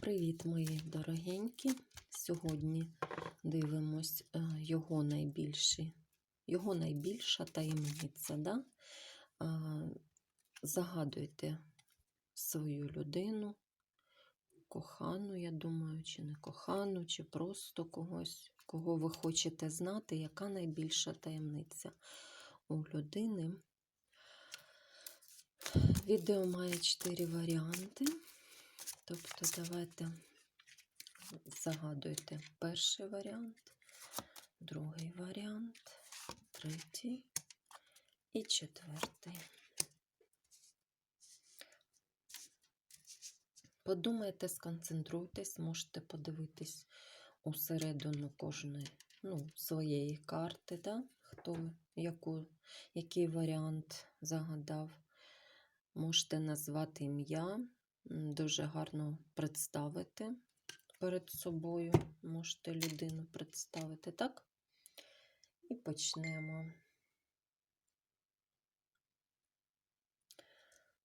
Привіт, мої дорогенькі. Сьогодні дивимось е, його найбільші, його найбільша таємниця. Да? Загадуйте свою людину, кохану, я думаю, чи не кохану, чи просто когось, кого ви хочете знати, яка найбільша таємниця у людини. Відео має чотири варіанти. Тобто, давайте загадуйте перший варіант, другий варіант, третій і четвертий. Подумайте, сконцентруйтесь, можете подивитись усередину кожної ну, своєї карти, да? хто яку, який варіант загадав. Можете назвати ім'я, дуже гарно представити перед собою. Можете людину представити, так? І почнемо.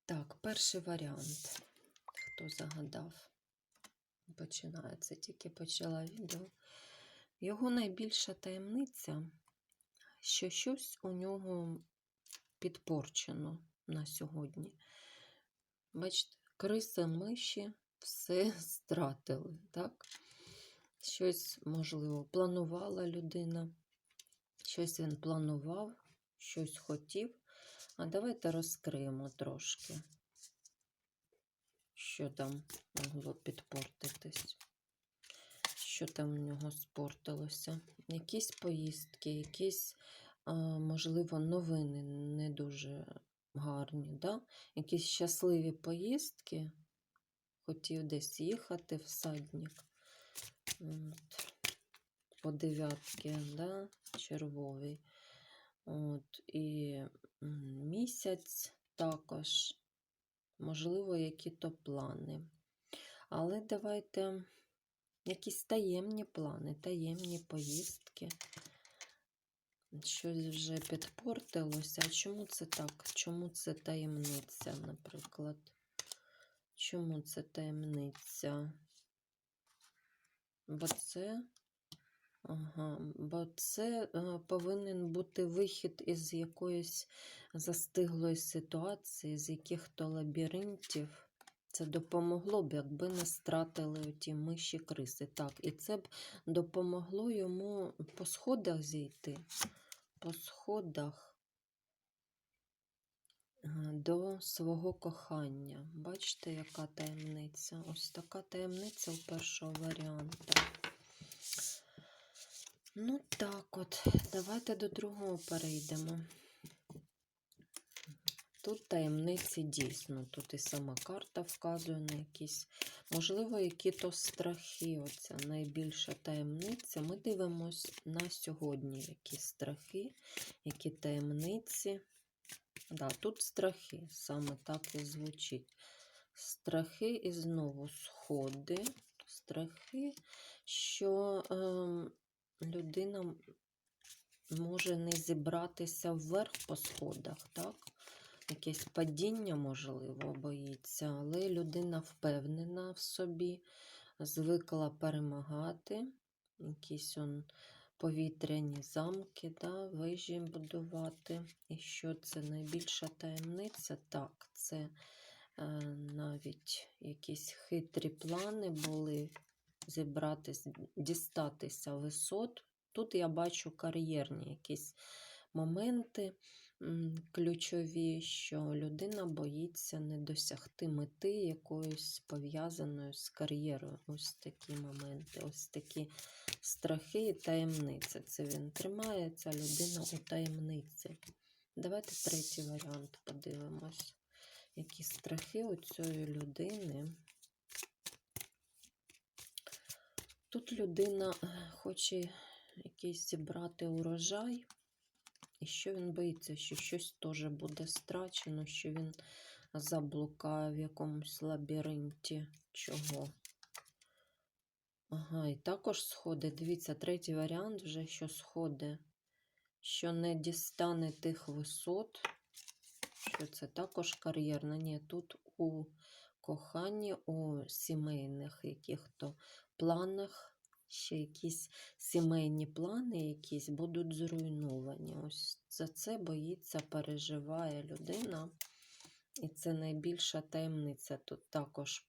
Так, перший варіант. Хто загадав? Починається, тільки почала відео. Його найбільша таємниця, що щось у нього підпорчено на сьогодні. Бачите, криси, миші все стратили, так? Щось, можливо, планувала людина, щось він планував, щось хотів. А давайте розкриємо трошки, що там могло підпортитись. Що там у нього спортилося? Якісь поїздки, якісь, можливо, новини не дуже гарні, да? якісь щасливі поїздки. Хотів десь їхати всадник. От. По дев'ятки, да? червовий. От. І місяць також, можливо, які-то плани. Але давайте якісь таємні плани, таємні поїздки. Щось вже підпортилося. А чому це так? Чому це таємниця, наприклад? Чому це таємниця? Бо це. Ага, бо це е, повинен бути вихід із якоїсь застиглої ситуації, з яких-то лабіринтів. Це допомогло б, якби не стратили ті миші криси. Так, і це б допомогло йому по сходах зійти. По сходах е, до свого кохання. Бачите, яка таємниця? Ось така таємниця у першого варіанта. Ну так от, давайте до другого перейдемо. Тут таємниці дійсно, тут і сама карта вказує на якісь, можливо, які-то страхи. Оця найбільша таємниця. Ми дивимося на сьогодні, які страхи, які таємниці. Да, тут страхи, саме так і звучить. Страхи і знову сходи. Страхи, що е, людина може не зібратися вверх по сходах, так? Якесь падіння, можливо, боїться, але людина впевнена в собі, звикла перемагати, якісь он повітряні замки, да, вежі будувати. І що це найбільша таємниця? Так, це е, навіть якісь хитрі плани були зібратись, дістатися висот. Тут я бачу кар'єрні якісь моменти ключові, що людина боїться не досягти мети якоїсь пов'язаної з кар'єрою. Ось такі моменти, ось такі страхи і таємниці. Це він тримає, ця людина у таємниці. Давайте третій варіант подивимось. Які страхи у цієї людини. Тут людина е, хоче якийсь зібрати урожай, і що він боїться, що щось теж буде страчено, що він заблукає в якомусь лабіринті чого. Ага, і також сходи. Дивіться, третій варіант вже що сходи, що не дістане тих висот, що це також кар'єрна. Ні, тут у коханні, у сімейних яких-то планах, ще якісь сімейні плани якісь будуть зруйновані. Ось за це боїться, переживає людина. І це найбільша таємниця. Тут також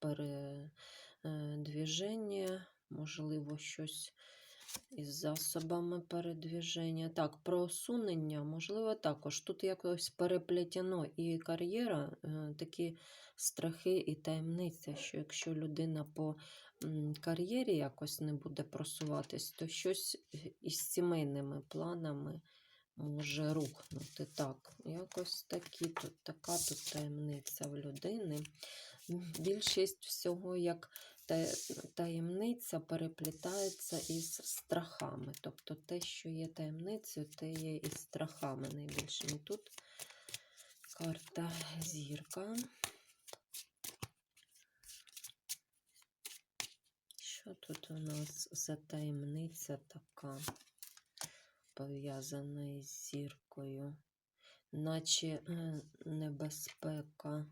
передвіження, можливо, щось із засобами передвіження. Так, про усунення, можливо, також. Тут якось переплетено і кар'єра, е, такі страхи і таємниця, що якщо людина по кар'єрі якось не буде просуватись, то щось із сімейними планами може рухнути. Так, якось такі тут, така тут таємниця в людини. Більшість всього, як таємниця переплітається із страхами. Тобто те, що є таємницею, те є із страхами найбільшими. Тут карта зірка. Що тут у нас за таємниця така, пов'язана із зіркою? Наче е, небезпека,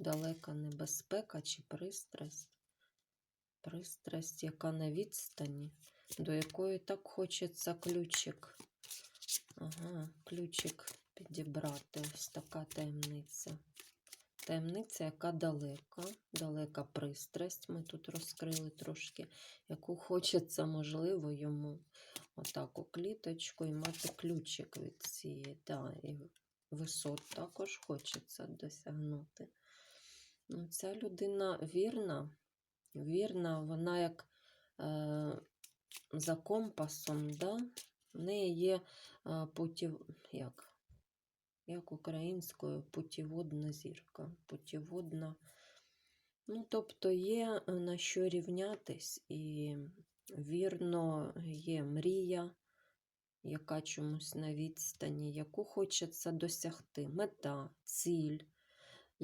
далека небезпека чи пристрасть? Пристрасть, яка на відстані, до якої так хочеться ключик. Ага, ключик підібрати. Ось така таємниця. Таємниця, яка далека, далека пристрасть. Ми тут розкрили трошки, яку хочеться, можливо, йому отак у кліточку і мати ключик від цієї. Да, і висот також хочеться досягнути. Ну, ця людина вірна, вірна, вона як е, за компасом, да? в неї є е, путів, як? як українською путіводна зірка. Путіводна. Ну, тобто є е, на що рівнятись, і вірно є мрія, яка чомусь на відстані, яку хочеться досягти, мета, ціль,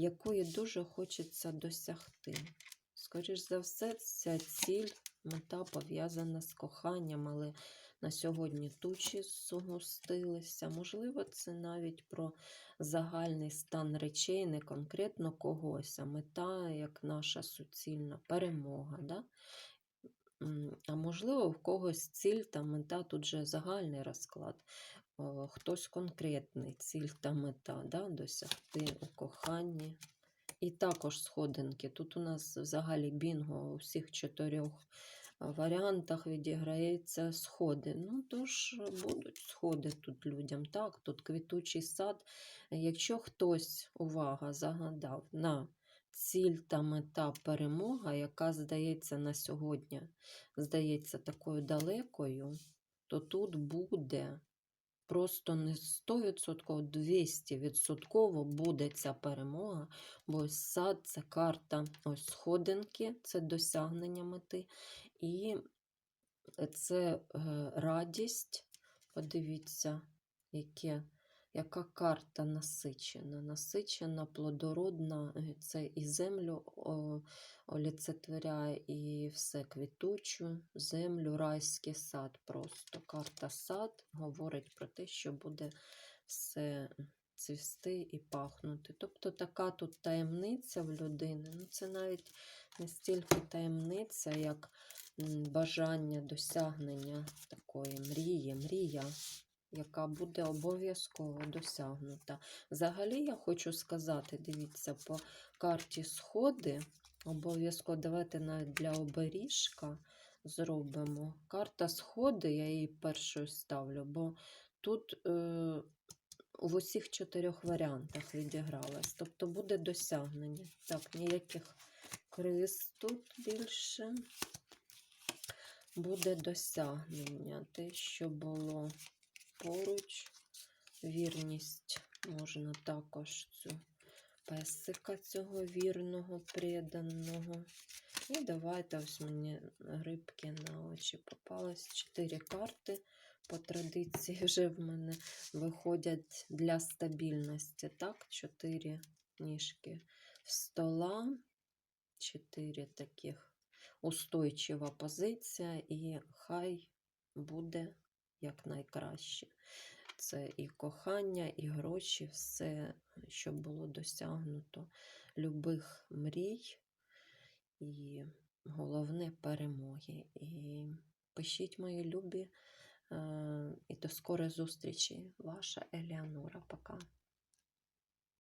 якої дуже хочеться досягти. Скоріш за все, ця ціль, мета пов'язана з коханням, але на сьогодні тучі згустилися. Можливо, це навіть про загальний стан речей, не конкретно когось, а мета як наша суцільна перемога. Да? А можливо, в когось ціль та мета тут же загальний розклад. О, Хтось конкретний ціль та мета да? досягти у коханні. І також сходинки. Тут у нас взагалі бінго у всіх чотирьох варіантах відіграється сходи. Ну, тож будуть сходи тут людям. Так, тут квітучий сад. Якщо хтось, увага, загадав на ціль та мета перемога, яка здається на сьогодні, здається такою далекою, то тут буде просто не 100%, 200% буде ця перемога, бо сад це карта ось сходинки, це досягнення мети. І це е, радість. Подивіться, яке, яка карта насичена. Насичена, плодородна, е, це і землю о, олицетворяє, і все квітучу, землю, райський сад. Просто карта сад говорить про те, що буде все цвісти і пахнути. Тобто така тут таємниця в людини. Ну, це навіть не стільки таємниця, як бажання досягнення такої мрії, мрія, яка буде обов'язково досягнута. Взагалі, я хочу сказати, дивіться, по карті сходи, обов'язково давайте навіть для оберіжка зробимо. Карта сходи, я її першою ставлю, бо тут е, в усіх чотирьох варіантах відігралась. Тобто буде досягнення. Так, ніяких криз тут більше. Буде досягнення. Те, що було поруч, вірність можна також цю песика цього вірного, преданого. І давайте ось мені грибки на очі попались. Чотири карти по традиції вже в мене виходять для стабільності. Так, чотири ніжки в стола, чотири таких устойчива позиція, і хай буде якнайкраще. Це і кохання, і гроші, все, що було досягнуто, любих мрій, і головне перемоги. І пишіть мої любі. Е, І до скорої зустрічі, ваша Еліанора. Пока.